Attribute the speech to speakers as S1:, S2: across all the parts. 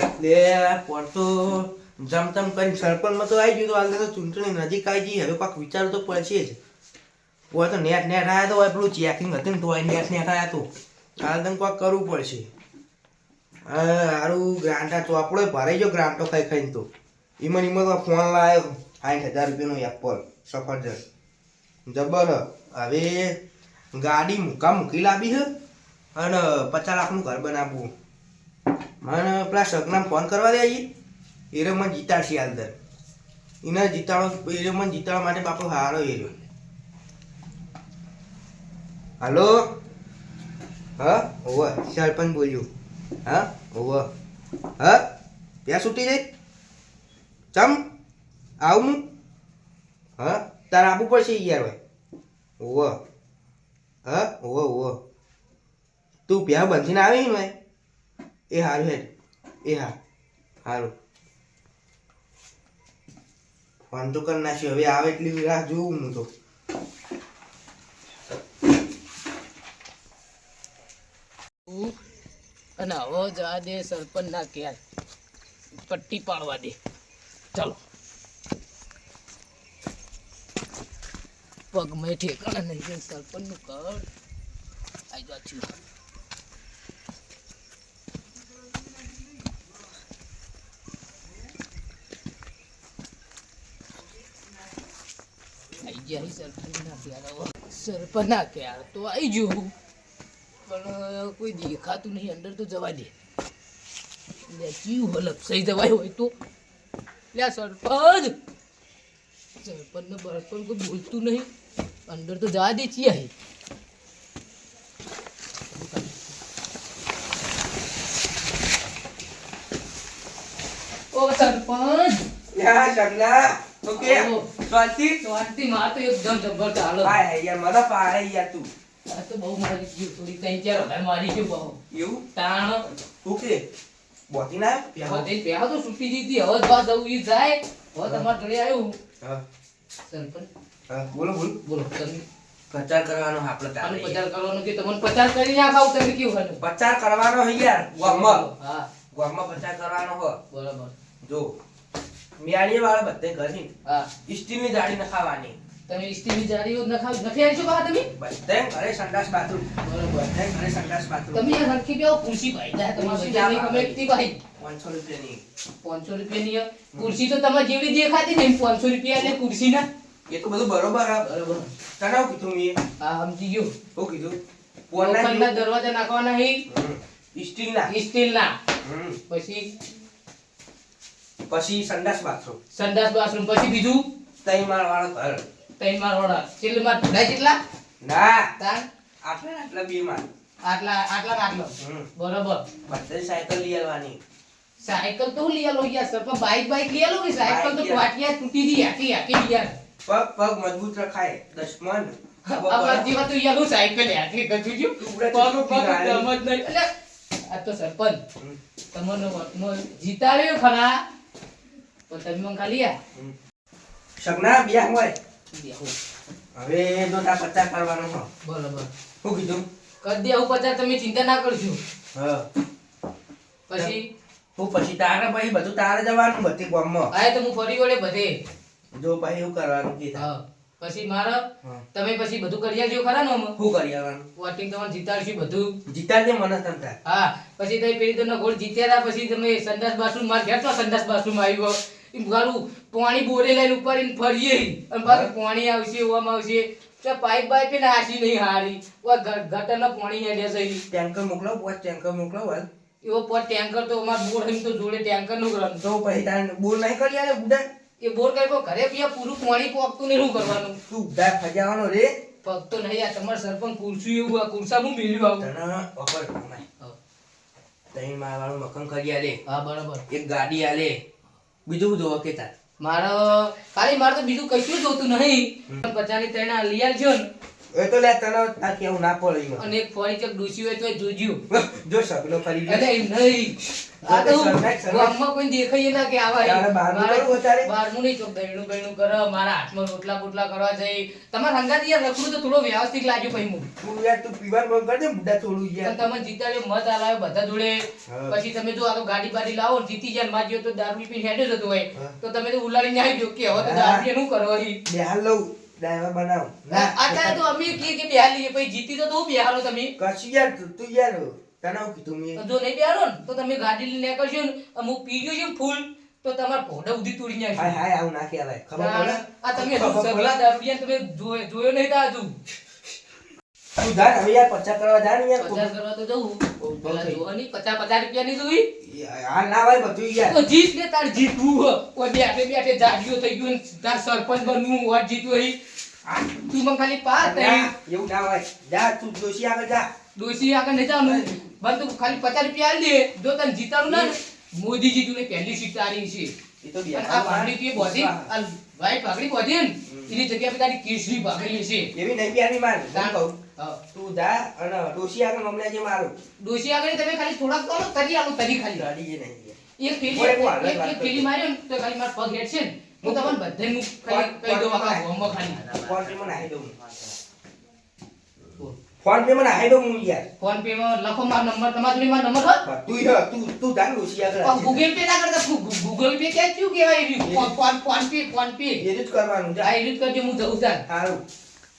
S1: લે, પડતો જમતમ કરીને સરપંચમાં તો આવી ગયું તો હાલ તો ચૂંટણી નજીક આવી ગઈ. હવે પાક વિચાર તો પડશે જ. હોય તો નેટ નેટ આવ્યા તો હોય પેલું ચેકિંગ હતું ને તો હોય નેટ નેટ આવ્યા તો. હાલ તો કાંઈક કરવું પડશે. સારું ગ્રાન્ટા ચોપડો ભરાઈ ગયો ગ્રાન્ટો ખાઈ ખાઈને તો. એમાં તો ફોન લાવ્યો સાઠ હજાર રૂપિયાનો એપલ સફરજન. જબર. હવે ગાડી મૂકા મૂકી લાવી છે અને પચાસ લાખનું ઘર બનાવવું. મને પેલા સગનામ ફોન કરવા દે આવી એ રહ્યો મને જીતાડશે હાલ દર એને જીતાડો, એ મને જીતાડવા માટે બાપો હારો એ રહ્યો. હલો? હા? હોવ, સરપંચ બોલ્યું. હા? ઓવ હા? ત્યાં છૂટી જઈ ચમ? આવું? હું? હા તારે આપવું પડશે યાર ભાઈ. ઓવ હા? ઓવ ઓવ તું પ્યા બંધીને આવી ને ભાઈ? એ હારું હેડ. એ હા, હારું. ફોન તો કરી નાખ્યો. હવે આવે એટલી રાહ જોઉં હું તો.
S2: અને હવે જવા દે સરપંચ ના કે પટ્ટી પાડવા દે. ચાલો. પગ મેં ઠેકાણા નહીં ગયું સરપંચનું કર આવી જા છું આઈ ગયા હી સરપંચ ના ક્યાં હવે. સરપંચ ના ક્યાં તો આવી ગયું પણ કોઈ દેખાતું નહીં, અંદર તો જવા દે. જીવ હલપ સહી જવાય હોય તો. લે સરપંચ. સરપંચ ને કોઈ બોલતું નહીં. અંદર તો જવા દે છીએ હે ઓ, સરપંચ.
S1: યા સગલા
S2: કે.
S1: શાંતિ
S2: શાંતિ માં તો એકદમ જબર ચાલો
S1: હાય યાર મને પાડે યાર તું.
S2: આ તો બહુ મારી ગયું થોડી ત્રણ ચાર હજાર મારી ગયું બહુ.
S1: એવું?
S2: તાણ.
S1: ઓકે. બોતી ના પ્યા
S2: હવે તે પહેલા તો છૂટી જીતી હવે જ વાત આવું ઈ જાય. હવે તમારે ઘરે આવ્યું
S1: હા.
S2: સરપંચ.
S1: હા બોલો બોલો.
S2: બોલો તમે
S1: પ્રચાર કરવાનો આપણે તારે
S2: પ્રચાર કરવાનો કે તમને પચાર કરી નાખાવ તમે કેવું હાલે
S1: પ્રચાર કરવાનો હે યાર ગામમાં
S2: હા.
S1: ગામમાં પ્રચાર કરવાનો હો
S2: બરાબર.
S1: જો. મિયાણી વાળા બધે ઘરની
S2: હા.
S1: સ્ટીલની જાળી નખાવાની.
S2: તમે સ્ટીલની જાળીઓ નખાવ નખી છો બા તમે?
S1: બધે ઘરે સંડાસ બાથરૂમ.
S2: બરોબર.
S1: બધે ઘરે સંડાસ બાથરૂમ.
S2: તમે હરખી બેઓ ખુરશી ભાઈ જાય તમારી
S1: ખુરશી
S2: બધાની
S1: ના
S2: ભાઈ.
S1: પાંચસો રૂપિયાની.
S2: પાંચસો રૂપિયાની આ ખુરશી તો તમારે જેવી દેખાતી ને એમ પાંચસો રૂપિયા એટલે ખુરશી ના
S1: એ તો બધું બરોબર આ.
S2: બરોબર.
S1: તને કીધું મેં.
S2: હા સમજી ગયો.
S1: હું કીધું? પોરના
S2: દરવાજા નાખવાના હે.
S1: સ્ટીલના
S2: સ્ટીલના
S1: ના
S2: પછી
S1: પછી સંડાસ બાથરૂમ.
S2: સંડાસ બાથરૂમ પછી બીજું?
S1: તઈ માળ વાળો ઘર.
S2: ત્રણ માળ વાળા છેલ્લે માર કેટલા?
S1: ના.
S2: તાર
S1: આટલા આટલા બે માળ
S2: આટલા આટલા. આટલો બરોબર.
S1: બધે સાયકલ લઈ આવવાની.
S2: સાયકલ તો લઈ આલો યાર સર પણ બાઈક બાઈક લઈ આલો કે સાયકલ તો. પાટિયા તૂટી દી આખી આખી યાર
S1: પગ પગ મજબૂત રખાય. દશમન
S2: આ જીવા તો યાર હું સાયકલ કચું છું.
S1: ટુકડા
S2: પગ પગ સમજ નહીં. એટલે આ તો સરપંચ. તમને જીતાડ્યો ખરા. પણ તમે મને ખાલી
S1: સગના બિયા હોય હવે તા પચાસ કરવાનો હો
S2: બરોબર
S1: શું કીધું
S2: કર દે આવું પચાસ તમે ચિંતા ના કરજો
S1: હા
S2: પછી
S1: હું પછી તારે પછી બધું તારે જવાનું બધી ગામમાં
S2: આય તો હું ફરી વળે બધે
S1: જો પછી એવું કરવાનું કીધું.
S2: હા પછી મારે તમે પછી બધું કરી આવજો ખરા ને?
S1: શું કરી આવવાનું
S2: વોટિંગ તમને જીતાડશું બધું
S1: જીતાડજે મને તમ તાર
S2: હા પછી તમે પેલી તો ગોળ જીત્યા હતા પછી તમે સંદાસ બાથરૂમ માર ઘેર તો સંદાસ બાથરૂમ આવ્યો ગાલું પાણી બોરે લઈને ઉપર ફરીએ. અને પાછું પાણી આવશે ઓમ આવશે. તો પાઇપ બાઈપ ને હાસી નહીં હારી. ઓ ગટરના પાણી હેડે છે.
S1: ટેન્કર મોકલો પાંચ ટેન્કર મોકલો હાલ.
S2: એવો પર ટેન્કર તો અમાર બોર એમ તો જોડે ટેન્કરનું ગ્રંથ
S1: તો પછી તારે બોર નહીં કરી આલે બુડા
S2: એ બોર કરી ઘરે પીયા પૂરું પાણી પોકતું નહીં શું કરવાનું?
S1: તું ઉડા ફજાવાનો રે.
S2: પગ તો નહીં આ તમારે સરપંચ કુરસી એવું આ કુરસા હું મેલ્યું
S1: તને ઓફર
S2: આવું
S1: તઈ મારવાનું મકમ મકાન કરી આલે.
S2: હા બરાબર.
S1: એક ગાડી આલે. બીજું જોવો કે તાર
S2: મારો ખાલી મારે તો બીજું કશું જોતું નહીં. પચાની તેના લઈ આવજો ને.
S1: એ તો લે તને આ કેવું ના પડે.
S2: અને એક ફરી ચક ડૂસી હોય તો જોજો.
S1: જો સગલો ફરી ગયો.
S2: અરે નહીં. આ તો. ગામમાં કોઈ દેખાય ના કે આવા
S1: તારે બહારનું
S2: મારે
S1: કરવું અત્યારે?
S2: બહારનું નહીં ચોક દહીણું બહીણું કરે મારા હાથમાં રોટલા બોટલા કરવા જઈ તમારા હંગાથી યાર લખડું તો થોડો વ્યવસ્થિત લાગ્યો પછી હું.
S1: તું યાર તું પીવાનું બંધ કર દે બુઢા થોડું યાર.
S2: તમે જીતાડ્યો મત આલાયો બધા જોડે. પછી તમે જો આ તો ગાડી બાડી લાવો જીતી જાય ને માં જ્યો તો દારૂ પી હેડ્યો જતો હોય. તો તમે તો ઉલાડીને આવી ગયો કે હવે તો દારૂ કરવા ઈ?
S1: બે હાલ લઉં. ડાયવા બનાવ.
S2: અત્યારે તો અમે કહીએ કે બિહાલી પછી જીતી તો તું બેહારો તમે.
S1: કશું યાર તું યાર તને હું કીધું મેં?
S2: જો નહીં બેહારો ને તો તમે ગાડી લઈને નીકળશો ને અમુક પી ગયો છે ફૂલ તો તમાર ભોડા ઉધી તોડી નાખશે.
S1: હાય હાય આવું ના કહેવાય ખબર પડે?
S2: આ તમે સગલા દારૂડિયા તમે જોયો નહીં તા હજુ.
S1: તું જા હવે યાર પચાસ કરવા જા ને યાર.
S2: પચાસ કરવા તો જવું પેલા
S1: થઈ.
S2: જોવાની પચાસ પચાસ રૂપિયા ની જોઈ.
S1: હાલ ના હોય બધું યાર.
S2: તો જીત ને તાર જીતવું. કોઈ બેઠે બેઠે જાડિયો થઈ ગયો ને તાર સરપંચ બનવું હોત જીતવું. તું મને ખાલી પાસ
S1: ના, એવું ના હોય. જા તું ડોશી આગળ જા.
S2: ડોશી આગળ નહીં જવાનું. પણ તું ખાલી પચાસ રૂપિયા આલી દે. જો તને જીતાડું ના ને, મોદીજી તું પેલી સીટ તારી છે.
S1: એ તો
S2: આ પાઘડી તું બોધી. આ white પાઘડી બોધી ને એની જગ્યા પર તારી કેસરી પાઘડી છે.
S1: એવી નહીં પ્યારી માર.
S2: તાર-
S1: કહું. તું જા અને દોશી આગળ મમલા જે મારું.
S2: દોશી આગળ તમે ખાલી થોડાક કરો તરી આલું તરી ખાલી.
S1: ગાડી જે નહીં.
S2: એક
S1: જ
S2: એક-. પેલી માર્યો તો ખાલી માર પગ છે ને. હું તમને બધે હું કહી દઉં આખા
S1: કરાય.
S2: ખાલી.
S1: ફોન પે માં નાખી દઉં. ફોન પે માં નાખી દઉં હું યાર.
S2: ફોન પે માં લખો માર નંબર તમારા જોડે મારો નંબર
S1: તું ય- તું તું જા ને આગળ
S2: ગૂગલ પે ના કરતા ગૂગલ પે કે થયું કહેવાય phone PhonePe PhonePe.
S1: એ જ કરવાનું જા.
S2: આ એ રીત કરજો હું જઉં તાન.
S1: સારું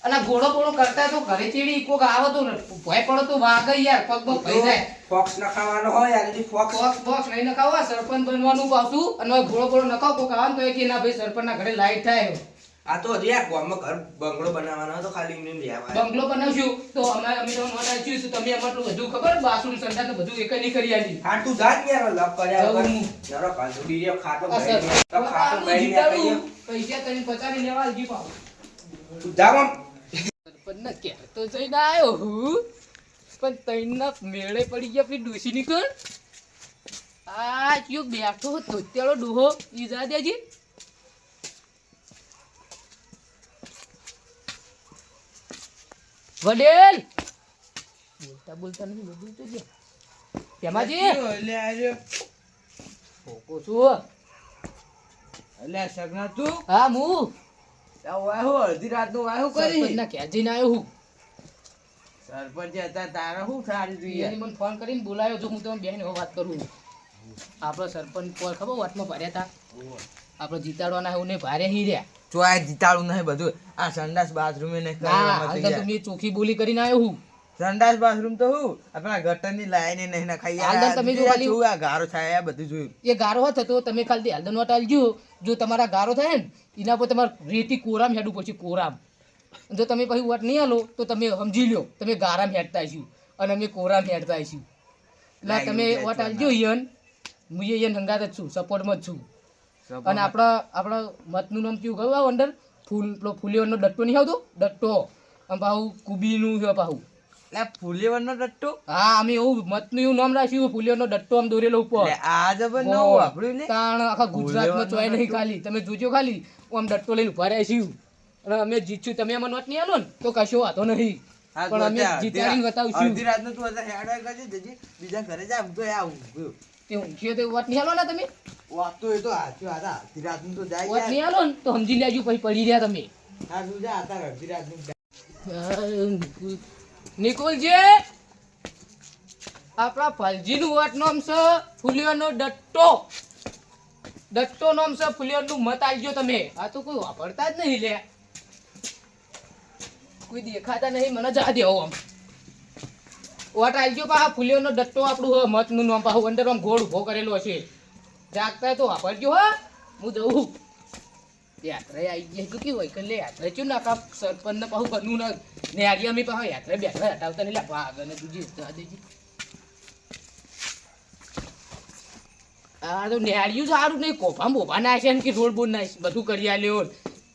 S2: અને ઘોડો પોળો કરતા તો ઘરે ચીડી કોક આવે તો ભય પડો તો વાગે યાર પગ પગ ભઈ જાય.
S1: ફોક્સ નખાવાનો હોય યાર ફોક્સ. ફોક્સ
S2: બોક્સ નહીં નખાવા સરપંચ બનવાનું પાછું. અને ઘોડો પોળો નખાવ કોક આવે તો એ કે ના ભાઈ સરપંચના ઘરે લાઈટ થાય
S1: આ તો હજી આ ગામમાં ઘર બંગલો બનાવવાનો હતો ખાલી એમને એમ રહેવા
S2: બંગલો બનાવશું તો અમે અમે તો નોટ આપ્યું છે તમે અમારું બધું ખબર? બાથરૂમ સંડાસ તો બધું એક નહીં કરી આલી.
S1: હા તું જા ને યાર લપ કર્યા. નરો કાંદો બીજો ભરી દે. તો
S2: ખાતો.
S1: કહીએ.
S2: પૈસા તને પચાવી લેવા હજી પાવ
S1: તું જા આમ.
S2: સરપંચના ઘેર તો જઈને આવ્યો હું. પણ તઈના મેળે પડી ગયા પછી ડોસી નીકળ. આ કયો બેઠો ધોત્યાળો ડોહો ઈ જા. દેજી વડેલ! બોલતા બોલતા નથી બધું તો જે તેમાંથી
S3: એટલે આજે.
S2: ભોકો છું.
S3: એટલે સગના તું?
S2: હા હું.
S3: અડધી રાતનું વાહુ કરી
S2: સરપંચના ઘેર જઈને આવ્યો હું.
S3: સરપંચ હતા તારા શું સારું
S2: એને
S3: જોઈએ
S2: મને ફોન કરીને બોલાયો જો હું તમે બેન વાત કરું આપણો સરપંચ કોણ ખબર વાતમાં ભર્યા હતા. આપણે જીતાડવાના એવું નહીં ભારે હી રહ્યા.
S3: જો આ જીતાડું નહીં બધું આ સંડાસ બાથરૂમ ને
S2: ચોખ્ખી બોલી કરીને આવ્યો હું.
S3: સંડાસ બાથરૂમ તો હું. આપણા ગટરની લાઈન નહીં નખાઈ
S2: હાલ તો તમે જો ખાલી-
S3: આ ગારો થાય આ બધું જોયું.
S2: એ ગારો હતો તો તમે ખાલી હાલદન વાટ આલજો. જો તમારા ગારો થાય ને એના પર તમારે રેતી કોરામ હેડું પડશે કોરામ. જો તમે પછી વટ નહીં આલો તો તમે સમજી લો તમે ગારામ હેડતા છું અને અમે કોરામ હેડતા છું એટલે તમે વટ આલજો યન હું યન હંગાત જ છું સપોર્ટમાં જ છું. અને આપણા આપણા મતનું નામ કેવું ગયું આ અંદર? ફૂલ પેલો ફૂલીઓનો ડટ્ટો નહીં આવતો? ડટ્ટો. અને પાછું કુબીનું છે પાછું
S3: એટલે ફૂલેવરનો ડટ્ટો?
S2: હા અમે એવું મતનું એવું નામ રાખ્યું ફૂલીઓનો ડટ્ટો આમ દોરેલો ઉપર.
S3: આ જબર ન વાપર્યું ને?
S2: તાણ આખા ગુજરાતમાં ચોય નહીં ખાલી. તમે જોજો ખાલી આમ ડટ્ટો લઈને ઊભા રહ્યા છીએ. અને અમે જીતશું. તમે અમને નોટ નહીં આલો ને તો કશો વાંધો નહીં. પણ અમે જીતાડીને બતાવશું
S3: અડધી રાતનો તું અત્યારે હેડવા કરજે જજી. બીજા ઘરે જા હું તો આવું.
S2: તે ઊંઘ્યો તો વાત નહીં આલો ને તમે?
S3: વાત તો એ તો હાચી વાત અડધી રાતનું તો જાય
S2: વાત નહીં આલો ને તો સમજી લેજો પછી પડી રહ્યા તમે.
S3: હા તું જા તાર અડધી રાતનું
S2: નિકુલજી, આપણા ફલજીનું વટ નામ છે ફુલિયોનો ડટ્ટો. ડટ્ટો નામ છે ફુલિયાનું મત આવજો તમે. આ તો કોઈ વાપરતા જ નહીં લે. કોઈ દેખાતા નહીં, મને જા દેવો આમ. વટ આવજો પા, ફુલિયાનો ડટ્ટો આપણું મતનું નામ પાછું અંદર આમ ગોળ ઊભો કરેલો છે. જાગતા તો વાપરજો હા. હું જઉં. યાત્રા આવી ગયા તો કેવું હોય? કે લે યાત્રા ચું નાખા સરપંચ ને પાછું બનવું ના ને આજે અમે પાસે યાત્રા બેઠા હટાવતા નહીં. લાગવા આગળ ને તું જવા દેજે. આ તો નેળિયું સારું નહીં. કોફા બોફા નાખે ને કે રોડ બોડ નાખ બધું કરી આલ્યો ને.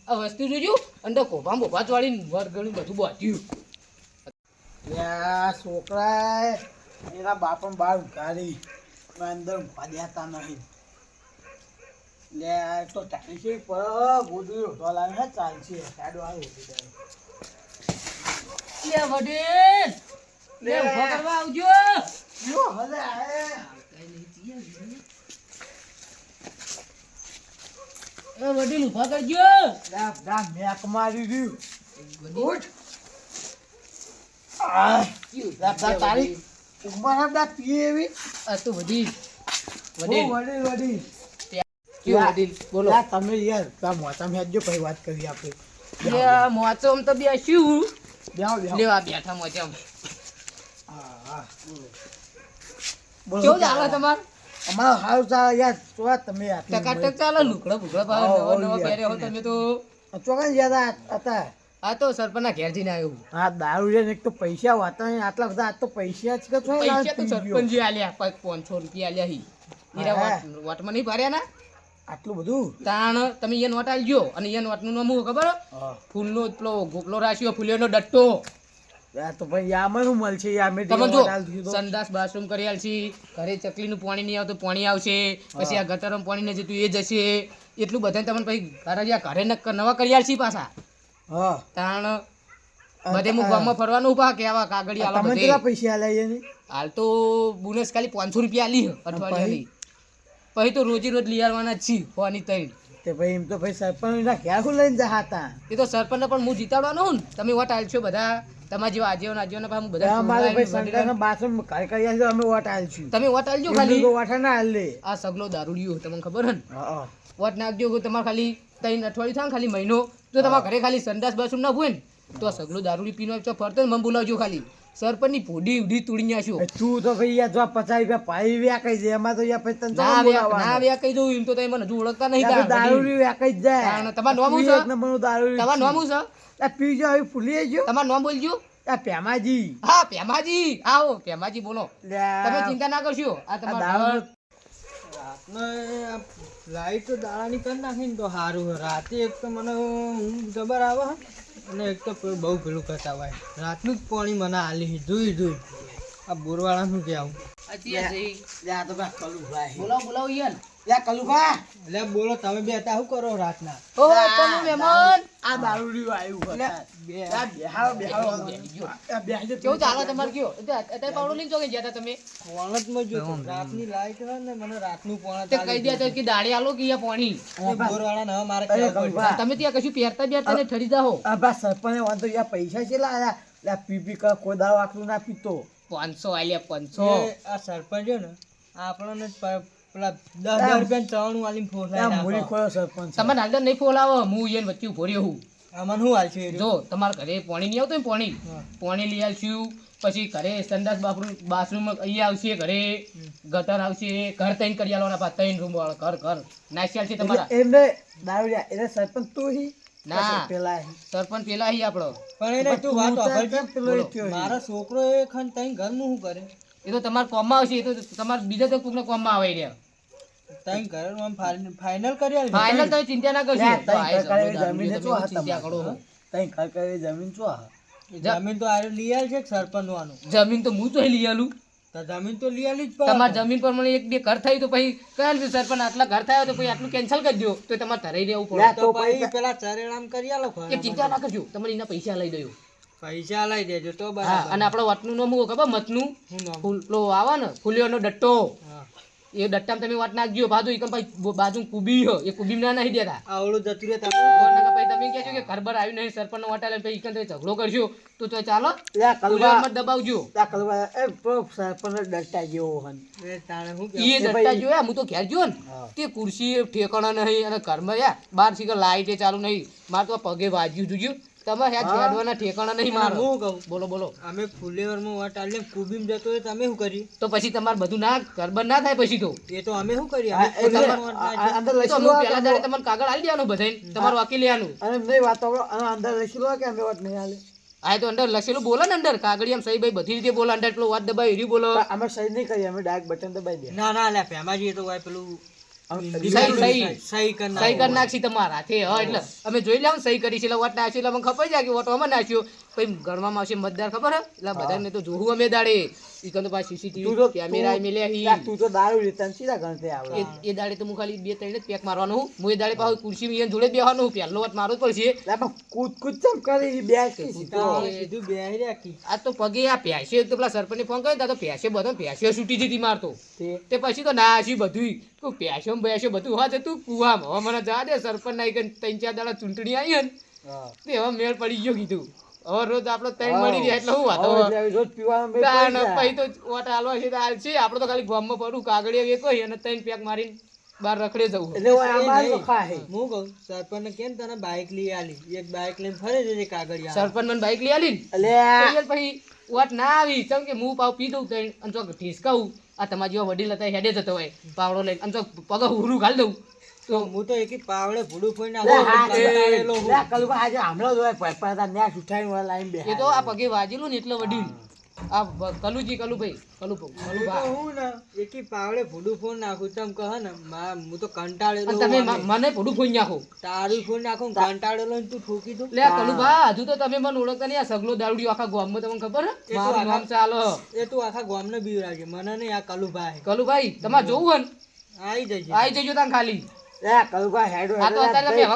S2: આ વસ્તુ જોજો. અને તો કોફા બોફા વાળી વરગણું બધું બાંધ્યું.
S4: છોકરા એના બાપા બહાર ઉઘાડી અંદર ઊભા દેતા નહીં. લે આ તો ચાલશે પણ ગોડી રોટો લાવે હે ચાલશે સાડો આવ્યો
S2: લે વડીલ લે ઊભો કરવા આવજો
S4: યો, હલે આએ.
S2: એ વડીલ ઊભા કરજો
S4: લા, લા, મેક મારી રહ્યું. ઉઠ. આ, લા, તારી ઉમર ના પીએ એવી.
S2: આ તો વડીલ
S4: વડીલ
S2: વડીલ
S4: વડી, વડી.
S2: કયો વડીલ બોલો.
S4: તમે યાર તા મોટામાં હેડજો પછી વાત કરીએ આપણે
S2: લે મોચો આમ તો બેસ્યું.
S4: બેહો, બેહો.
S2: લેવા બેઠા મોચમ
S4: હા, હા, બોલો. બોલો,
S2: કેવું ચાલે તમાર?
S4: અમારો હાલ ચાલે યાર તો તમે
S2: ટકાટક ચાલે લુકડા બુકડા પાવે
S4: હા,
S2: નવા નવા હો તમે તો.
S4: ચોકન યાદ હતા.
S2: આ તો સરપંચના ઘેર જઈને આવ્યું
S4: હા. દારૂ છે એક તો પૈસા વાતા આટલા બધા આ તો પૈસા જ કે
S2: પૈસા તો આલ્યા પાંચસો રૂપિયા આલ્યા
S4: હી.
S2: વોટમાં નહીં ભર્યા ના?
S4: આટલું બધું?
S2: તાણ તમે એ નોટ આલજો. અને એ નોટનું નામ શું ખબર?
S4: હા.
S2: ફૂલનો પેલો ગોપલો રાખ્યો ફૂલિયાનો ડટ્ટો.
S4: તો ભાઈ યામાં શું મળશે? યાર મેં
S2: તમે જો. સંડાસ બાથરૂમ કરી આલશી. ઘરે ચકલીનું પાણી નહીં આવતું પાણી આવશે. પછી આ ગટરમાં પાણી નહીં જતું એ જશે. એટલું બધાને તમને પછી ઘરે ઘરે નવા કરી આલશી પાછા.
S4: હા.
S2: તાણ બધે હું ગામમાં ફરવાનું ઊભા કે આવા કાગળી આલો બધે.
S4: પૈસા આલ્યા
S2: હાલ તો બોનસ ખાલી પાંચસો રૂપિયા આલી હે અઠવાડિયાની. પછી તો રોજી રોજ લઈ આવવાના છીએ ફોની તઈ
S4: તે ભાઈ એમ તો ભાઈ સરપંચ ના ઘેર હું લઈને જા હતા
S2: એ તો સરપંચને પણ હું જીતાડવાનો હું ને તમે વોટ આલશો બધા? તમારા જેવા આજીવન આજીવન હું બધા
S4: અમારે ભાઈ બાથરૂમ ઘર કરી અમે વોટ આલશું.
S2: તમે વોટ આલજો ખાલી.
S4: વોટ ના આલે.
S2: આ સગલો દારૂડિયો તમને ખબર હે ને?
S4: હા.
S2: વોટ નાખજો તમારે ખાલી ત્રણ અઠવાડિયું થાય ને ખાલી મહિનો. તો તમારા ઘરે ખાલી સંડાસ બાથરૂમ ના હોય ને તો આ સગલો દારૂડી પીનો ફરતો મને બોલાવજો ખાલી. સરપંચની ભોડી ઉડી તોડી નાખ્યો
S4: એ તું તો ભાઈ યાર જો પચાસ રૂપિયા પાઈ વ્યા કઈ દે એમાં તો યાર પછી તને
S2: ના વ્યા ના
S4: બોલાવવાનો.
S2: વ્યા કહી દઉં એમ તો તમે મને હજુ ઓળખતા નહીં
S4: દારૂ
S2: વડીલ.
S4: વ્યા કઈ જાય.
S2: તમારું નામ શું છે?
S4: એક નંબરનું દારૂ
S2: તમારું નામ શું છે?
S4: આ પીજો આવી ફૂલી ગયો
S2: તમારું નામ બોલજો.
S4: આ પેમાજી
S2: હા પેમાજી આવો પેમાજી બોલો. તમે ચિંતા ના કરશો. આ તમારા
S4: દારૂ
S3: લાઈટ તો દાડાની કરી નાખીને તો સારું રાતે એક તો મને ઊંઘ જબર આવે. અને એક તો બહુ પેલું કરતા હોય. રાતનું જ પાણી મને આલી જોઈ જોઈ આ બોરવાળાનું કે આવું.
S2: બોલાવો બોલાવો ઈયન.
S4: કલુભા.
S3: બોલો તમે બે હતા શું કરો રાતના?
S2: ઓ તમે મહેમાન.
S4: આ દારૂડિયું આવ્યું
S3: એટલે બે
S4: આ બેહાડો, બેહાડો.
S2: બેહજો.
S4: આ બેહજો.
S2: કેવું ચાલે તમારે કયો? અત્યારે પાવડો લઈને ચોકે ગયા હતા તમે?
S3: પોણતમાં જો રાતની લાઈટ હોય ને મને રાતનું પોણત
S2: તે કહી દે કે દાડી આલો કે અહીંયા પાણી.
S3: બોરવાળા ને હવે મારે
S4: અરે
S3: કહેવું પડે.
S4: કલુભા.
S2: તમે ત્યાં કશું પહેરતા બેરતા ને ઠરી જાઓ.
S4: આ સરપંચે વાંધો યાર પૈસા છે આયા લ્યા, પી પી કર કોઈ આટલું ના પીતો.
S2: પાંચસો આલ્યા પાંચસો.
S3: એ આ સરપંચ છે ને આપણને જ પ- પેલા દસ હજાર રૂપિયા ચવાણું આલીને ફોસલાઈ
S4: આ મૂડી
S3: નાખો.
S4: ખોયો સરપંચ
S2: તમે નાગર નહીં ફોલાવો હું ઈયન વચ્ચે ઊભો રહ્યો હું
S3: આમાં શું હાલ છે
S2: જો તમારા ઘરે પાણી નહીં આવતું ને પાણી? પાણી લઈ આવશું પછી ઘરે સંદાસ બાથરૂમ બાથરૂમ અહીંયા આવશે ઘરે ગટર આવશે ઘર તૈન કરી આલવાના પાછા ત્રણ રૂમ વાળા ઘર ઘર. નાસી આવશે તમારા?
S4: એમને દારૂડિયા એટલે સરપંચ તું હી?
S2: ના.
S4: પેલા
S2: સરપંચ પેલા હી આપણો.
S3: પણ એને તું વાત. મારો છોકરો એ ખન ઘરનું શું કરે?
S2: એ તો તમારા કોમમાં આવશે એ તો તમારે બીજા તો કોકના કોમમાં આવે રહ્યા.
S3: તઈ ઘરનું આમ ફાઇનલ- ફાઇનલ કરી આલી.
S2: ફાઇનલ તમે ચિંતા ના કરશો
S4: તઈ ઘર
S2: જમો
S4: કરેલી
S2: દારૂ
S4: જમીન ચો
S2: એવું ચિંતા કરો.
S4: તઈ ઘર જમીન ચો હા.
S3: જમીન તો આરે લઈ આલ છે સરપંચ વાનું
S2: જમીન તો હું તો લઈ આલું.
S3: જમીન તો લઈ આલી જ.
S2: તમારી જમીન પર મને એક બે ઘર થયું તો પછી કહેલ છે સરપંચ આટલા ઘર થયા તો પછી આટલું કેન્સલ કરી દો તો તમારે ધરાઈ રહેવું પડે.
S3: તો પછી પેલા ચરેણામ કરી આલો.
S2: ચિંતા ના કરજો. તમારે એના પૈસા લઈ દઉં
S3: પૈસા લઈ દેજો તો
S2: હા
S3: બરાબર.
S2: અને આપણો વટનું નામ ખબર? મતનું.
S3: હું નામ?
S2: ફૂલ આવે ને ફૂલિયોનો ડટ્ટો.
S3: હા.
S2: એ ડટ્ટામ તમે વાત નાખજો. બાજુ એકમ ભાઈ બાજુ કુબી હો. એ કુબી ના નહીં દેતા.
S3: આવડું જતું રહે તમે
S2: પછી તમે કહે છો કે ઘરબર આવી નહીં સરપંચ વાટા ભાઈ એકમ તમે ઝઘડો કરજો તો તો ચાલો કલવા. દબાવજો.
S4: કલુભા. એ સરપંચ ડટ્ટા જેવો હન.
S3: એ તાણે શું
S2: એ
S3: ડટ્ટા
S2: દટ્ટા હું તો ઘેર જોયો ને.
S4: હા.
S2: તે ખુરશી ઠેકાણા નહીં અને ઘરમાં યાર બાર શીખર લાઈટે ચાલુ નહીં. મારે તો પગે વાજ્યું જોયું તમે યાર છેડવાના ઠેકાણા નહીં મારો.
S3: હું કહું.
S2: બોલો બોલો.
S3: અમે ફુલેવરમાં વાટ આલે કુબીમ જતો હોય તમે શું કરી
S2: તો પછી તમારે બધું ના ઘરબર ના થાય પછી તો.
S3: એ તો અમે શું.
S4: આ અંદર
S2: તો
S4: લો
S2: પહેલા દાડે તમને કાગળ આલી દેવાનું બધાય તમારું વાકી લેવાનું.
S4: અને નહીં વાત. અને અંદર લખી લો કે અમે વાત નહીં આલે.
S2: આ તો અંદર લખેલું બોલો ને અંદર કાગળિયામ સહી ભાઈ બધી રીતે બોલો અંદર પેલો વાત દબાવી એરી બોલો.
S4: અમે સહી નહીં કરીએ અમે ડાયરેક્ટ બટન દબાવી દે
S3: ના ના લે ફેમાજી એ તો હોય પેલું
S2: સહી,
S3: કરી
S2: નાખી નાખશી તમારા હા એટલે. અમે જોઈ લેવું સહી કરી છે એટલે વોટ નાખ્યો એટલે અમને ખબર જાય કે વોટ અમે નાખ્યો. પછી ગણવામાં આવશે મતદાર ખબર હે? એટલે બધાને તો જોવું અમે દાડે. ઈ તો પાછી સીસીટીવી કેમેરા મેલ્યા
S4: તું-
S2: હી.
S4: તું તો દારૂ લેતા સીધા ગણતે આવે.
S2: એ દાડે તો હું ખાલી બે ત્રણ જ પેક મારવાનું હું. એ દાડે પાછું કુર્સી મિયન જોડે બેહવાનું પહેલો વાત મારો જ પડશે.
S4: કૂદ કૂદ ચમ કરી સીધું?
S3: બેહી
S2: આ તો પગે આ પ્યાસે તો પેલા સરપંચને ફોન કર્યો તો પ્યાસે બધો પ્યાસે છૂટી જતી મારતો.
S4: તે.
S2: પછી તો ના આશી બધું તું પ્યાસો બેસો બધું હોવા તું કુવામાં. હવે મને જા દે સરપંચ ના ત્રણ ચાર દાડા ચૂંટણી આવી ને.
S4: હા.
S2: તે હવે મેળ પડી ગયો કીધું. હવે રોજ આપણો ત્રણ મળી રહ્યા એટલે હું વાતો?
S4: રોજ પીવાનું.
S2: પછી તો ઓટ હાલવા છે તો હાલશે આપણે તો ખાલી ગામમાં પડું કાગળિયા વેકો અને ત્રણ પેક મારીને બાર રખડે જવું.
S4: એટલે ઓય આ બાર તો ખાહે.
S3: હું કહું સરપંચ કેમ તને બાઇક લઈ આલી? એક બાઇક લઈને ફરે છે કાગળિયા
S2: સરપંચ મને બાઈક લઈ આલી ને?
S4: એટલે
S2: પછી ઓટ ના આવી. ચમ કે હું પાવ પી દઉં ત્રણ અને ચોક ઠીસકાવું આ તમારા જેવા વડીલ હતા હેડે જતો હોય પાવડો લઈને અને ચોક પગ હુરું ઘાલી દઉં
S3: તો હું તો એકી પાવડે ભૂડું ફોઈ નાખું.
S4: લે કલુબા આજે હમણાં જ હોય ન્યા ઉઠાઈને વાળા લાઈન
S2: એ તો આ પગે વાજેલું ને એટલે વડીલ આ કલુજી કલુભાઈ કલુ
S3: હું હું ને એકી પાવડે ભૂડું ફોન નાખું તમ કહે ને હું તો કંટાળેલો
S2: તમે મને પડું ફોઈ નાખો.
S3: તારું ફોન નાખું કંટાળેલો ને તું ઠોકી દો
S2: લે કલુભા હજુ તો તમે મને ઓળખતા નહીં આ સગલો દારૂડી આખા ગામમાં તમને ખબર?
S3: એ
S2: હે મારું
S3: આખા-
S2: નામ ચાલો.
S3: એ તું આખા ગામને બીવરાજે મને નહીં આ કલુભાઈ
S2: કલુભાઈ તમારે જોવું ને?
S3: આવી જજો.
S2: આવી જજો તાન ખાલી.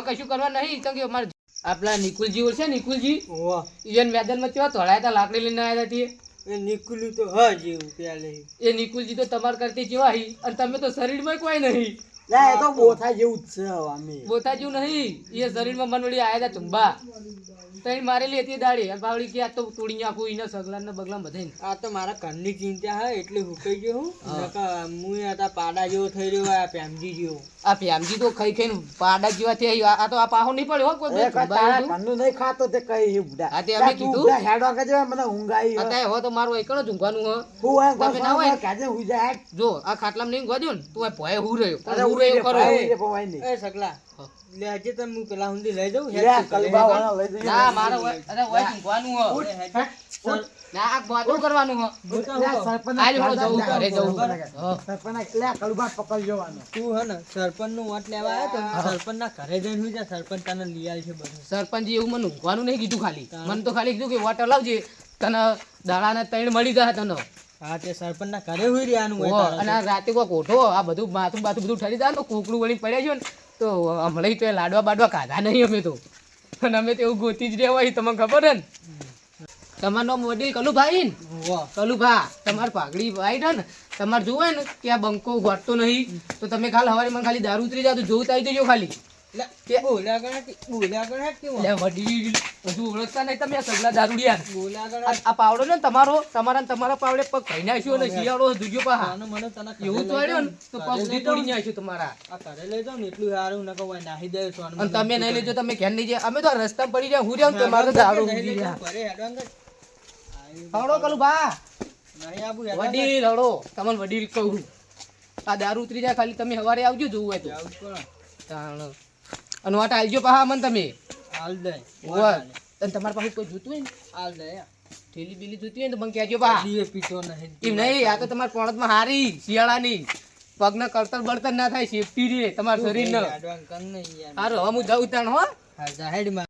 S2: કશું કરવા નહીં કેમ કે અમારે આપલા નિકુલજી નિકુલજી?
S3: ઓવા.
S2: મેદાનમાં કેવા તોડાયા હતા લાકડી લઈને આવ્યા હતા.
S3: એ તો હા જેવું
S2: એ નિકુલજી તો તમાર કરતી જેવા હી? અને તમે તો શરીરમાં કોઈ નહીં.
S4: લે એ તો બોથા જેવું જ છે અમે.
S2: બોતા જેવું નહીં એ શરીરમાં મનવડી આયા હતા ચુંબા. તઈ મારેલી હતી દાડી. અને કે આ તો તોડી નાખું એને સગલા ને બગલા બધાને
S3: આ તો મારા ઘરની ચિંતા હે એટલે હુકાઈ ગયો હું. હું. હતા પાડા જેવો થઈ રહ્યો આ પ્યામજી જેવો.
S2: આ પ્યામજી તો ખાઈ ખાઈને પાડા જેવા થઈ આ તો આ પાહો નહીં પડ્યો હો કોઈ
S4: નહીં ખાતો તે કઈ બુડા.
S2: હા, તે અમે કીધું.
S4: બુડા હેડો આગળ મને ઊંઘ આવી
S2: અત્યારે હવે તો મારું એકડો જ ઊંઘવાનું હો
S4: હું
S2: તમે ના હોય?
S4: કાજે હુઈ જા,
S2: જો આ ખાટલામાં નહીં ઊંઘવા દો ને. તું આ ભોંય હું રહ્યો.
S4: અરે
S2: પણ હું
S4: હુઈ
S2: રહ્યો
S4: રે,
S2: ખરો
S4: હુઈ રે, પવાય નહીં.
S3: એ સગલા લે આજે તમે હું પેલા સુધી લઈ જાઉં
S4: લે, કલુબા લઈ જજો.
S2: ના મારે અરે હોય જ હો ના આ બાતું કરવાનું હો
S4: લે, સરપંચના
S2: આજ હવે
S4: ઘરે
S2: ઘરે જવું.
S4: બરાબર.
S2: હા.
S4: સરપંચના- લે, કલુબા પકડી જવાનો.
S3: તું હે ને સરપંચનું વોટ લેવા આવ્યો તો સરપંચ ના ઘરે જઈને હું સરપંચ તને લઈ છે બધું.
S2: સરપંચે એવું મને ઊંઘવાનું નહીં કીધું ખાલી. મને તો ખાલી કીધું કે વોટ લાવજે તને દાડાના તૈણ મળી જાય તને.
S3: હા તે સરપંચ ના ઘરે હુઈ રહ્યાનું હોય
S2: અને આ રાતે કોઈ કોઠો આ બધું માથું બાથું બધું ઠરી જાય તો કૂકડું વળી છે ને તો હમણાં તો લાડવા બાડવા ખાધા નહીં અમે તો. અને અમે તો એવું ગોતી જ રહેવા હોય તમને ખબર છે ને? તમારું વડીલ કલુભાઈ ને. કલુભા તમારી પાઘડી વાઈટ હે ને તમારે જોવે ને કે આ બંકો ગોઠતો નહીં તો તમે ખાલી હવારે મને ખાલી દારૂ ઉતરી જાવ તો જોવું તો આવી જજો ખાલી.
S3: કરે કરે
S2: તમે આ સગલા દારૂડિયા.
S3: બોલ્યા કરે.
S2: આ આ પાવડો ને તમારો તમારા તમારા પાવડે પગ ખાઈ નાખ્યો ને શિયાળો દુજો પા
S3: મને તને
S2: એવું ચોડ્યો ને તો પગ ઉધી તોડી નાખ્યો તમારા.
S3: આ ઘરે લઈ જાઉં ને એટલું સારું નકર હોય નાહી દે સોનું
S2: અને તમે નહીં લેજો તમે ઘેર નહીં જાય. અમે તો રસ્તા પડી જાય હું રહ્યા ને તો મારે તો દારૂ
S3: હેડો અંદર.
S2: વડીલ હવડો તમને વડીલ કહું. આ દારૂ ઉતરી જાય ખાલી તમે સવારે આવજો જોવું હોય તો. તાણ. અને વાટ આલજો પાહા અમને તમે.
S3: હાલ દે.
S2: અને તમારા પાસે કોઈ જોતું હોય ને?
S3: હાલ દે.
S2: થેલી બીલી જોતી હોય ને તો મને કહેજો પા
S3: દીવે પીતો નહીં.
S2: એમ નહીં આ તો તમારા પોણતમાં હારી શિયાળાની. પગને કરતર બળતર ના થાય સેફટી રે તમારા શરીરને. હારું હવે હું જાઉં તાણ હો.
S3: હા, જા હેડમાં